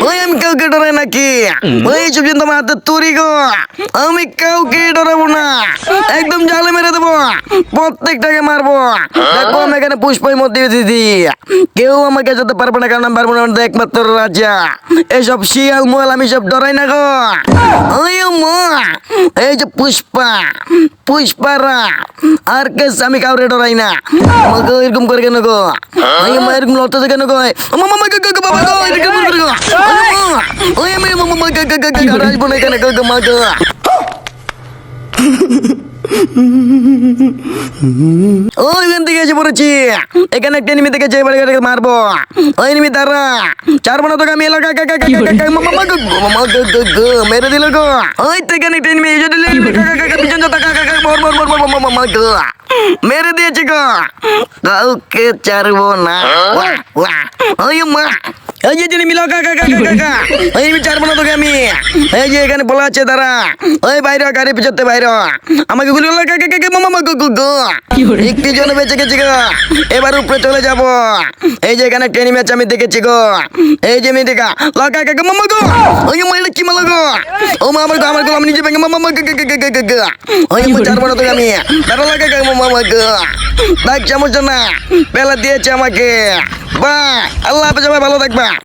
ওই আমি কাউকে ডরাই নাকি ওই সব কিন্তু আমার হাতে তুরি গো আমি কাউকে ডরাবো না একদম জালে মেরে দেবো প্রত্যেকটাকে মারবো দেখো আমি এখানে পুষ্পই মধ্যে দিদি কেউ আমাকে যেতে পারবে না কারণ আমি পারব না একমাত্র রাজা এসব শিয়াল মোয়াল আমি সব ডরাই না গো ওই মা এই যে পুষ্পা পুষ্পারা আর কেস আমি কাউরে ডরাই না আমাকে এরকম করে কেন গো ওই মা এরকম লড়তেছে কেন গো মা মা গো গো বাবা গো এরকম করে গো ওই আমি মা মা গো গো গো গো আসব না গো মা ওই এখান থেকে এসে পড়েছি এখানে একটা এনিমি দেখেছে এবার এটাকে মারবো ওই এনিমি দাঁড়া চারবো না তোকে আমি এলাকা মেরে দিল গো ওই তো এখানে একটা এনিমি এসে দিল পিছন যা মর দিয়েছে গো কাউকে চারবো না ওই মা এই যে যিনি মিলো কাকা কাকা কাকা এই আমি চারবো না তোকে আমি এই যে এখানে বলা আছে দাঁড়া ওই বাইরে গাড়ি পিছাতে বাইরে। আমাকে গুলি বলো কাকা কাকা মামা মামা গো গো একটি জন বেঁচে গেছে গো এবার উপরে চলে যাব এই যে এখানে ট্রেনি ম্যাচ আমি দেখেছি গো এই যে মেয়েটিকা লাগা কাকা মামা গো ওই মা এটা কি মালা গো ও মা আমার গো আমার গো আমি নিজে ভেঙে মামা মামা গো গো গো ওই আমি চারবো না তোকে আমি দাঁড়া লাগা কাকা মামা মামা গো দেখ সমস্যা না পেলা দিয়েছে আমাকে বা আল্লাহ হাফেজ ভালো থাকবা।